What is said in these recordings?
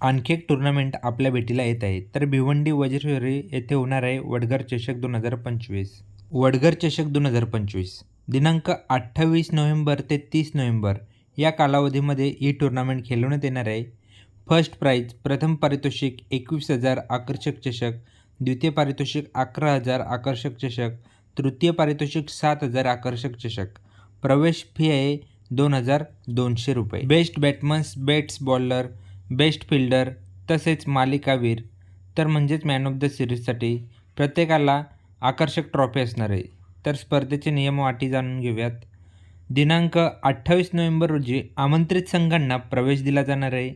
आणखी एक टुर्नामेंट आपल्या भेटीला येत आहे. तर भिवंडी वज्रेश्वरी येथे होणार आहे वडगर चषक दोन हजार पंचवीस. वडगर चषक दोन हजार पंचवीस. दिनांक अठ्ठावीस नोव्हेंबर ते तीस नोव्हेंबर या कालावधीमध्ये ही टुर्नामेंट खेळवण्यात येणार आहे. फर्स्ट प्राईज प्रथम पारितोषिक एकवीस हजार आकर्षक चषक द्वितीय पारितोषिक अकरा हजार आकर्षक चषक तृतीय पारितोषिक सात हजार आकर्षक चषक. प्रवेश फी आहे दोन हजार दोनशे रुपये. Best batsmen bats bowler best fielder तसेच मालिकावीर तर म्हणजेच मॅन ऑफ द सिरीजसाठी प्रत्येकाला आकर्षक ट्रॉफी असणार आहे. तर स्पर्धेचे नियम वाटी अटी जाणून घेऊयात. दिनांक अठ्ठावीस नोव्हेंबर रोजी आमंत्रित संघांना प्रवेश दिला जाणार आहे.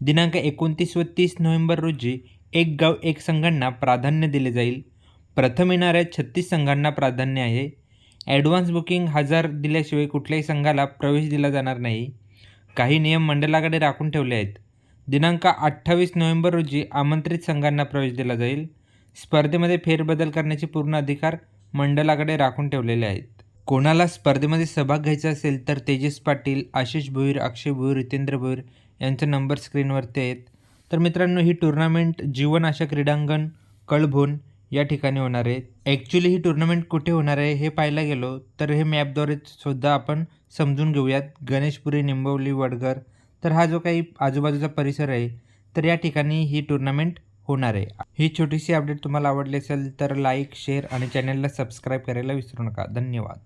दिनांक एकोणतीस व तीस नोव्हेंबर रोजी एक गाव एक संघांना प्राधान्य दिले जाईल. प्रथम येणाऱ्या छत्तीस संघांना प्राधान्य आहे. ॲडव्हान्स बुकिंग हजार दिल्याशिवाय कुठल्याही संघाला प्रवेश दिला जाणार नाही. काही नियम मंडळाकडे राखून ठेवले आहेत. दिनांक अठ्ठावीस नोव्हेंबर रोजी आमंत्रित संघांना प्रवेश दिला जाईल. स्पर्धेमध्ये फेरबदल करण्याचे पूर्ण अधिकार मंडळाकडे राखून ठेवलेले आहेत. कोणाला स्पर्धेमध्ये सहभाग घ्यायचा असेल तर तेजस पाटील आशिष भोईर अक्षय भोईर हितेंद्र भोईर यांचे नंबर स्क्रीनवरती आहेत. तर मित्रांनो ही टुर्नामेंट जीवन आशा क्रीडांगण कळभोन या ठिकाणी होणार आहे. ॲक्च्युली ही टुर्नामेंट कुठे होणार आहे हे पाहायला गेलो तर हे मॅपद्वारे सुद्धा आपण समजून घेऊयात. गणेशपुरी निंबवली वडगर तर हा जो काही आजूबाजूचा परिसर आहे तर या ठिकाणी ही टुर्नामेंट होणार आहे. ही छोटीशी अपडेट तुम्हाला आवडली असेल तर लाईक शेअर आणि चॅनलला सबस्क्राईब करायला विसरू नका. धन्यवाद.